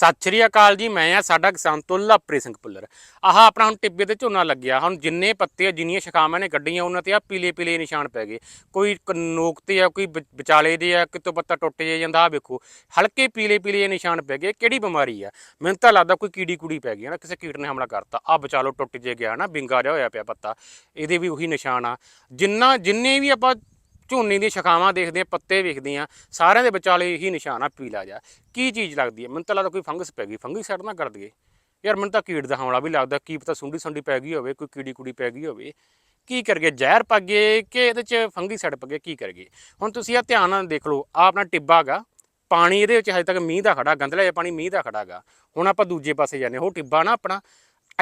ਸਤਿ ਸ਼੍ਰੀ ਅਕਾਲ ਜੀ, ਮੈਂ ਆ ਸਾਡਾ ਕਿਸਾਨ ਤੋਂ ਪ੍ਰੀ ਸਿੰਘ ਪੁੱਲਰ ਆਹ ਆਪਣਾ ਹੁਣ ਟਿੱਬੇ ਤੇ ਝੋਨਾ ਲੱਗਿਆ, ਹੁਣ ਜਿੰਨੇ ਪੱਤੇ ਆ, ਜਿੰਨੀਆਂ ਸ਼ਖਾਵਾਂ ਨੇ ਕੱਢੀਆਂ, ਉਹਨਾਂ ਤੇ ਆ ਪੀਲੇ ਪੀਲੇ ਨਿਸ਼ਾਨ ਪੈ ਗਏ। ਕੋਈ ਕ- ਨੋਕ ਤੇ ਆ, ਕੋਈ ਵਿਚਾਲੇ ਦੇ ਆ, ਕਿਤੋਂ ਪੱਤਾ ਟੁੱਟ ਜਾ ਜਾਂਦਾ ਆ ਵੇਖੋ, ਹਲਕੇ ਪੀਲੇ ਪੀਲੇ ਨਿਸ਼ਾਨ ਪੈ ਗਏ, ਕਿਹੜੀ ਬਿਮਾਰੀ ਆ? ਮੈਨੂੰ ਤਾਂ ਲੱਗਦਾ ਕੋਈ ਕੀੜੀ ਕੁੜੀ ਪੈ ਗਈ ਹੈ ਨਾ, ਕਿਸੇ ਕੀਟ ਨੇ ਹਮਲਾ ਕਰਤਾ। ਆ ਵਿਚਾਲੋ ਟੁੱਟ ਜੇ ਗਿਆ ਨਾ, ਬਿੰਗਾ ਜਿਹਾ ਹੋਇਆ ਪਿਆ ਪੱਤਾ, ਇਹਦੇ ਵੀ ਉਹੀ ਨਿਸ਼ਾਨ ਆ। ਜਿੰਨਾ, ਜਿੰਨੇ ਵੀ ਆਪਾਂ ਝੋਨੇ ਦੀਆਂ ਸ਼ਖਾਵਾਂ ਦੇਖਦੇ ਆ, ਪੱਤੇ ਵੇਖਦੇ ਆ, ਸਾਰਿਆਂ ਦੇ ਵਿਚਾਲੇ ਇਹੀ ਨਿਸ਼ਾਨ ਆ, ਪੀਲਾ ਜਾ ਕੀ ਚੀਜ਼ ਲੱਗਦੀ ਹੈ ਮੈਨੂੰ ਤਾਂ ਲੱਗਦਾ ਕੋਈ ਫੰਗਸ ਪੈ ਗਈ। ਫੰਗੀ ਸਾਈਡ ਨਾ ਕਰ ਦਈਏ। ਯਾਰ ਮੈਨੂੰ ਤਾਂ ਕੀੜ ਦਾ ਹਮਲਾ ਵੀ ਲੱਗਦਾ, ਕੀ ਪਤਾ ਸੁੰਡੀ ਸੁੰਡੀ ਪੈ ਗਈ ਹੋਵੇ, ਕੋਈ ਕੀੜੀ ਕੁੜੀ ਪੈ ਗਈ ਹੋਵੇ। ਕੀ ਕਰਗੇ ਜ਼ਹਿਰ ਪੱਗੇ ਕਿ ਇਹਦੇ ਚ ਫੰਗੀ ਸਾਈਡ ਪੱਗੇ? ਕੀ ਕਰਗੇ ਹੁਣ ਤੁਸੀਂ ਆ ਧਿਆਨ ਨਾਲ ਦੇਖ ਲਓ ਆ ਆਪਣਾ ਟਿੱਬਾ ਗਾ ਪਾਣੀ ਇਹਦੇ ਵਿੱਚ ਹਜੇ ਤੱਕ ਮੀਂਹ ਦਾ ਖੜਾ ਗੰਦਲਾ ਜਿਹਾ ਪਾਣੀ ਮੀਂਹ ਦਾ ਖੜਾ ਗਾ ਹੁਣ ਆਪਾਂ ਦੂਜੇ ਪਾਸੇ ਜਾਂਦੇ ਹਾਂ। ਉਹ ਟਿੱਬਾ ਨਾ ਆਪਣਾ,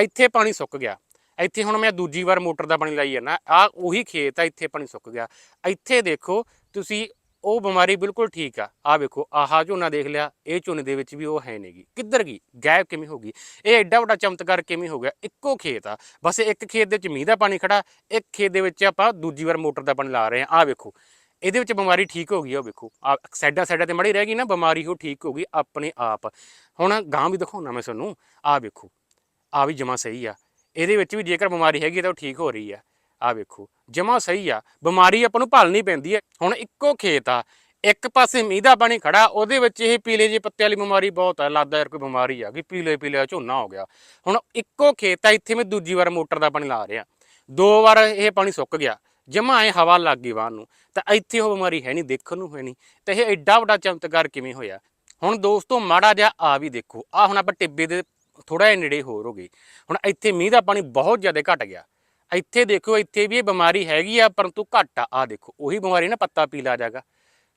ਇੱਥੇ ਪਾਣੀ ਸੁੱਕ ਗਿਆ। ਇੱਥੇ ਹੁਣ ਮੈਂ ਦੂਜੀ ਵਾਰ ਮੋਟਰ ਦਾ ਪਾਣੀ ਲਾਈ ਜਾਂਦਾ ਆ ਉਹੀ ਖੇਤ ਆ, ਇੱਥੇ ਪਾਣੀ ਸੁੱਕ ਗਿਆ। ਇੱਥੇ ਦੇਖੋ, ਤੁਸੀਂ ਉਹ ਬਿਮਾਰੀ ਬਿਲਕੁਲ ਠੀਕ ਆ। ਆ ਵੇਖੋ, ਆਹਾ ਝੋਨਾ ਦੇਖ ਲਿਆ, ਇਹ ਝੋਨੇ ਦੇ ਵਿੱਚ ਵੀ ਉਹ ਹੈ ਨਹੀਂਗੀ ਕਿੱਧਰ ਗਈ? ਗਾਇਬ ਕਿਵੇਂ ਹੋ ਗਈ? ਇਹ ਐਡਾ ਵੱਡਾ ਚਮਤਕਾਰ ਕਿਵੇਂ ਹੋ ਗਿਆ? ਇੱਕੋ ਖੇਤ ਆ। ਬਸ ਇੱਕ ਖੇਤ ਦੇ ਵਿੱਚ ਮੀਂਹ ਦਾ ਪਾਣੀ ਖੜਾ, ਇੱਕ ਖੇਤ ਦੇ ਵਿੱਚ ਆਪਾਂ ਦੂਜੀ ਵਾਰ ਮੋਟਰ ਦਾ ਪਾਣੀ ਲਾ ਰਹੇ ਆ ਆ ਵੇਖੋ, ਇਹਦੇ ਵਿੱਚ ਬਿਮਾਰੀ ਠੀਕ ਹੋ ਗਈ ਆ, ਉਹ ਵੇਖੋ। ਆ ਸਾਈਡਾਂ ਸਾਈਡਾਂ ਤੇ ਮੜੀ ਰਹਿ ਗਈ ਨਾ, ਬਿਮਾਰੀ ਉਹ ਠੀਕ ਹੋ ਗਈ ਆਪਣੇ ਆਪ। ਹੁਣ ਗਾਂ ਵੀ ਦਿਖਾਉਣਾ ਮੈਂ ਤੁਹਾਨੂੰ। ਆ ਵੇਖੋ ਆ ਵੀ ਜਮਾ ਸਹੀ ਆ। ਇਹਦੇ ਵਿੱਚ ਵੀ ਜੇਕਰ ਬਿਮਾਰੀ ਹੈਗੀ ਤਾਂ ਉਹ ਠੀਕ ਹੋ ਰਹੀ ਆ। ਆ ਵੇਖੋ, ਜਮਾ ਸਹੀ ਆ। ਬਿਮਾਰੀ ਆਪਾਂ ਨੂੰ ਭਾਲਣੀ ਪੈਂਦੀ ਹੈ ਹੁਣ ਇੱਕੋ ਖੇਤ ਆ, ਇੱਕ ਪਾਸੇ ਮੀਂਹ ਦਾ ਪਾਣੀ ਖੜਾ, ਉਹਦੇ ਵਿੱਚ ਇਹ ਪੀਲੇ ਜਿਹੇ ਪੱਤੇ ਵਾਲੀ ਬਿਮਾਰੀ ਬਹੁਤ ਆ ਲੱਗਦਾ ਯਾਰ ਕੋਈ ਬਿਮਾਰੀ ਆ ਕਿ ਪੀਲੇ ਪੀਲੇ ਝੋਨਾ ਹੋ ਗਿਆ। ਹੁਣ ਇੱਕੋ ਖੇਤ ਆ, ਇੱਥੇ ਮੈਂ ਦੂਜੀ ਵਾਰ ਮੋਟਰ ਦਾ ਪਾਣੀ ਲਾ ਰਿਹਾ। ਦੋ ਵਾਰ ਇਹ ਪਾਣੀ ਸੁੱਕ ਗਿਆ, ਜਮਾ ਐ ਹਵਾ ਲੱਗ ਗਈ ਵਾਹਨ ਨੂੰ। ਤਾਂ ਇੱਥੇ ਉਹ ਬਿਮਾਰੀ ਹੈ ਨਹੀਂ, ਦੇਖਣ ਨੂੰ ਹੈ ਨਹੀਂ। ਤਾਂ ਇਹ ਐਡਾ ਵੱਡਾ ਚਮਤਕਾਰ ਕਿਵੇਂ ਹੋਇਆ? ਹੁਣ ਦੋਸਤੋ, ਮਾੜਾ ਜਿਹਾ ਆ ਵੀ ਦੇਖੋ ਆ ਹੁਣ ਆਪਾਂ ਟਿੱਬੇ ਦੇ ਥੋੜਾ ਜਿਹਾ ਨੇੜੇ ਹੋਰ ਹੋ ਗਈ ਹੁਣ ਇੱਥੇ ਮੀਂਹ ਦਾ ਪਾਣੀ ਬਹੁਤ ਜ਼ਿਆਦਾ ਘਟ ਗਿਆ। ਇੱਥੇ ਦੇਖੋ, ਇੱਥੇ ਵੀ ਇਹ ਬਿਮਾਰੀ ਹੈਗੀ ਆ, ਪਰੰਤੂ ਘੱਟ ਆ। ਆ ਦੇਖੋ, ਉਹੀ ਬਿਮਾਰੀ ਨਾ ਪੱਤਾ ਪੀਲਾ ਜਾਗਾ।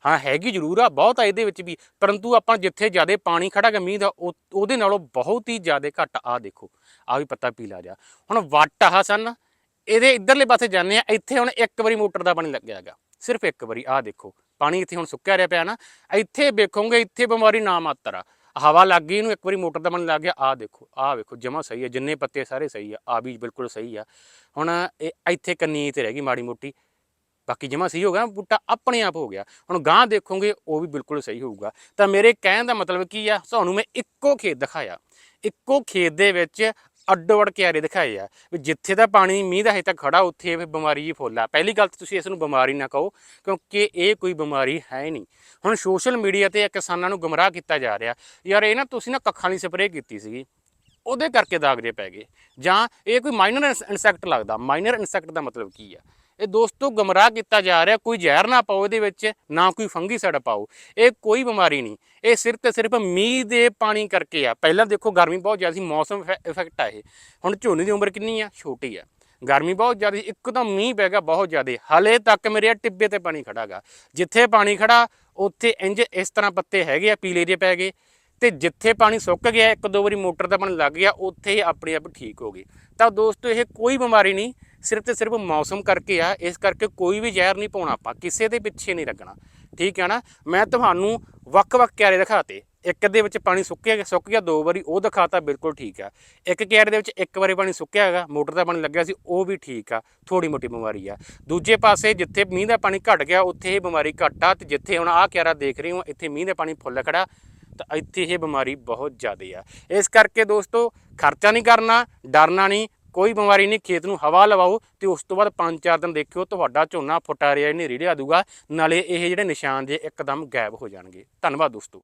ਹਾਂ, ਹੈਗੀ ਜ਼ਰੂਰ ਆ, ਬਹੁਤ ਆ ਇਹਦੇ ਵਿੱਚ ਵੀ। ਪਰੰਤੂ ਆਪਾਂ ਜਿੱਥੇ ਜ਼ਿਆਦਾ ਪਾਣੀ ਖੜਾ ਗਾ ਮੀਂਹ ਦਾ, ਉਹ- ਉਹਦੇ ਨਾਲੋਂ ਬਹੁਤ ਹੀ ਜ਼ਿਆਦਾ ਘੱਟ ਆ, ਦੇਖੋ। ਆ ਵੀ ਪੱਤਾ ਪੀਲਾ ਜਾ। ਹੁਣ ਵੱਟ ਆ ਸਨ, ਇਹਦੇ ਇਧਰਲੇ ਪਾਸੇ ਜਾਂਦੇ ਆ ਇੱਥੇ ਹੁਣ ਇੱਕ ਵਾਰੀ ਮੋਟਰ ਦਾ ਪਾਣੀ ਲੱਗਿਆ ਹੈਗਾ। ਸਿਰਫ ਇੱਕ ਵਾਰੀ ਆ ਦੇਖੋ। ਪਾਣੀ ਇੱਥੇ ਹੁਣ ਸੁੱਕਿਆ ਰਿਹਾ ਪਿਆ ਨਾ। ਇੱਥੇ ਵੇਖੋਗੇ, ਇੱਥੇ ਬਿਮਾਰੀ ਨਾ ਮਾਤਰ ਆ। ਹਵਾ ਲੱਗ ਗਈ ਇਹਨੂੰ ਇੱਕ ਵਾਰੀ ਮੋਟਰ ਦਾ ਮਨ ਲੱਗ ਗਿਆ ਆ ਦੇਖੋ ਆ ਵੇਖੋ, ਜਮਾ ਸਹੀ ਹੈ, ਜਿੰਨੇ ਪੱਤੇ ਸਾਰੇ ਸਹੀ ਆ ਆ ਵੀ ਬਿਲਕੁਲ ਸਹੀ ਆ। ਹੁਣ ਇਹ ਇੱਥੇ ਕੰਨੀ ਤੇ ਰਹਿ ਗਈ ਮਾੜੀ ਮੋਟੀ, ਬਾਕੀ ਜਮਾ ਸਹੀ ਹੋ ਗਿਆ, ਬੂਟਾ ਆਪਣੇ ਆਪ ਹੋ ਗਿਆ। ਹੁਣ ਗਾਂ ਦੇਖੋਗੇ, ਉਹ ਵੀ ਬਿਲਕੁਲ ਸਹੀ ਹੋਊਗਾ। ਤਾਂ ਮੇਰੇ ਕਹਿਣ ਦਾ ਮਤਲਬ ਕੀ ਆ, ਤੁਹਾਨੂੰ ਮੈਂ ਇੱਕੋ ਖੇਤ ਦਿਖਾਇਆ। ਇੱਕੋ ਖੇਤ ਦੇ ਵਿੱਚ ਅੱਡੋ ਅੱਡ ਕਿਆਰੇ ਦਿਖਾਏ ਆ ਵੀ ਜਿੱਥੇ ਦਾ ਪਾਣੀ ਮੀਂਹ ਦਾ ਹਜੇ ਤੱਕ ਖੜਾ ਉੱਥੇ ਇਹ ਬਿਮਾਰੀ ਹੀ ਫੁੱਲ ਆ। ਪਹਿਲੀ ਗੱਲ ਤਾਂ ਤੁਸੀਂ ਇਸ ਨੂੰ ਬਿਮਾਰੀ ਨਾ ਕਹੋ, ਕਿਉਂਕਿ ਇਹ ਕੋਈ ਬਿਮਾਰੀ ਹੈ ਨਹੀਂ। ਹੁਣ ਸੋਸ਼ਲ ਮੀਡੀਆ ਤੇ ਕਿਸਾਨਾਂ ਨੂੰ ਗੁੰਮਰਾਹ ਕੀਤਾ ਜਾ ਰਿਹਾ। ਯਾਰ ਇਹ ਨਾ ਤੁਸੀਂ ਨਾ ਕੱਖਾਂ ਦੀ ਸਪਰੇਅ ਕੀਤੀ ਸੀਗੀ, ਉਹਦੇ ਕਰਕੇ ਦਾਗ ਜੇ ਪੈ ਗਏ। ਜਾਂ ਇਹ ਕੋਈ ਮਾਈਨਰ ਇਨਸੈਕਟ ਲੱਗਦਾ। ਮਾਈਨਰ ਇਨਸੈਕਟ ਦਾ ਮਤਲਬ ਕੀ ਆ? ਇਹ ਦੋਸਤੋ ਗਮਰਾਹ ਕੀਤਾ ਜਾ ਰਿਹਾ, ਕੋਈ ਜ਼ਹਿਰ ਨਾ ਪਾਓ ਇਹਦੇ ਵਿੱਚ, ਨਾ ਕੋਈ ਫੰਗੀਸਾਈਡ ਪਾਓ। ਇਹ ਕੋਈ ਬਿਮਾਰੀ ਨਹੀਂ। ਇਹ ਸਿਰਫ ਤੇ ਸਿਰਫ ਮੀਂਹ ਦੇ ਪਾਣੀ ਕਰਕੇ ਆ। ਪਹਿਲਾਂ ਦੇਖੋ ਗਰਮੀ ਬਹੁਤ ਜ਼ਿਆਦਾ ਸੀ, ਮੌਸਮ ਇਫੈਕਟ ਆ ਇਹ। ਹੁਣ ਝੋਨੇ ਦੀ ਉਮਰ ਕਿੰਨੀ ਆ? ਛੋਟੀ ਆ। ਗਰਮੀ ਬਹੁਤ ਜ਼ਿਆਦਾ ਸੀ, ਇੱਕਦਮ ਮੀਂਹ ਪੈ ਗਿਆ ਬਹੁਤ ਜ਼ਿਆਦਾ। ਹਲੇ ਤੱਕ ਮੇਰੇ ਆਹ ਟਿੱਬੇ ਤੇ ਪਾਣੀ ਖੜਾਗਾ ਜਿੱਥੇ ਪਾਣੀ ਖੜਾ ਉੱਥੇ ਇੰਜ ਇਸ ਤਰ੍ਹਾਂ ਪੱਤੇ ਹੈਗੇ ਆ, ਪੀਲੇ ਜਿਹੇ ਪੈ ਗਏ। ਤੇ ਜਿੱਥੇ ਪਾਣੀ ਸੁੱਕ ਗਿਆ, ਇੱਕ ਦੋ ਵਾਰੀ ਮੋਟਰ ਦਾ ਪਾਣੀ ਲੱਗ ਗਿਆ, ਉੱਥੇ ਹੀ ਆਪਣੇ ਆਪ ਠੀਕ ਹੋ ਗਈ ਤਾਂ ਦੋਸਤੋ, ਇਹ ਕੋਈ ਬਿਮਾਰੀ ਨਹੀਂ। ਸਿਰਫ ਤੇ ਸਿਰਫ ਮੌਸਮ ਕਰਕੇ ਆ, ਇਸ ਕਰਕੇ ਕੋਈ ਵੀ ਜ਼ਹਿਰ ਨਹੀਂ ਪਾਉਣਾ ਆਪਾਂ, ਕਿਸੇ ਦੇ ਪਿੱਛੇ ਨਹੀਂ ਲੱਗਣਾ। ਠੀਕ ਹੈ ਨਾ? ਮੈਂ ਤੁਹਾਨੂੰ ਵੱਖ-ਵੱਖ ਕਿਆਰੇ ਦਿਖਾਤੇ। ਇੱਕ ਦੇ ਵਿੱਚ ਪਾਣੀ ਸੁੱਕਿਆ, ਸੁੱਕ ਗਿਆ, ਦੋ ਵਾਰੀ ਉਹ ਦਿਖਾਤਾ, ਬਿਲਕੁਲ ਠੀਕ ਆ। ਇੱਕ ਕਿਆਰੇ ਦੇ ਵਿੱਚ ਇੱਕ ਵਾਰੀ ਪਾਣੀ ਸੁੱਕਿਆ ਹੈਗਾ, ਮੋਟਰ ਦਾ ਪਾਣੀ ਲੱਗਿਆ ਸੀ, ਉਹ ਵੀ ਠੀਕ ਆ ਥੋੜੀ ਮੋਟੀ ਬਿਮਾਰੀ ਆ। ਦੂਜੇ ਪਾਸੇ ਜਿੱਥੇ ਮੀਂਹ ਦਾ ਪਾਣੀ ਘਟ ਗਿਆ, ਉੱਥੇ ਇਹ ਬਿਮਾਰੀ ਘੱਟ ਆ, ਤੇ ਜਿੱਥੇ ਹੁਣ ਆਹ ਕਿਆਰਾ ਦੇਖ ਰਹੇ ਹੋ, ਇੱਥੇ ਮੀਂਹ ਦਾ ਪਾਣੀ ਫੁੱਲ ਖੜਾ ਤਾਂ ਇੱਥੇ ਇਹ ਬਿਮਾਰੀ ਬਹੁਤ ਜ਼ਿਆਦਾ ਆ। ਇਸ ਕਰਕੇ ਦੋਸਤੋ, ਖਰਚਾ ਨਹੀਂ ਕਰਨਾ, ਡਰਨਾ ਨਹੀਂ ਕੋਈ ਬਿਮਾਰੀ ਨਹੀਂ, ਖੇਤ ਨੂੰ ਹਵਾ ਲਵਾਓ ਤੇ ਉਸ ਤੋਂ ਬਾਅਦ 5-4 ਦਿਨ ਦੇਖਿਓ ਤੁਹਾਡਾ ਝੋਨਾ ਫੁੱਟਾ ਰਿਹਾ ਹਨੇਰੀ ਲਿਆ ਦੂਗਾ, ਨਾਲੇ ਇਹ ਜਿਹੜੇ ਨਿਸ਼ਾਨ ਜੇ ਇੱਕਦਮ ਗਾਇਬ ਹੋ ਜਾਣਗੇ। ਧੰਨਵਾਦ ਦੋਸਤੋ।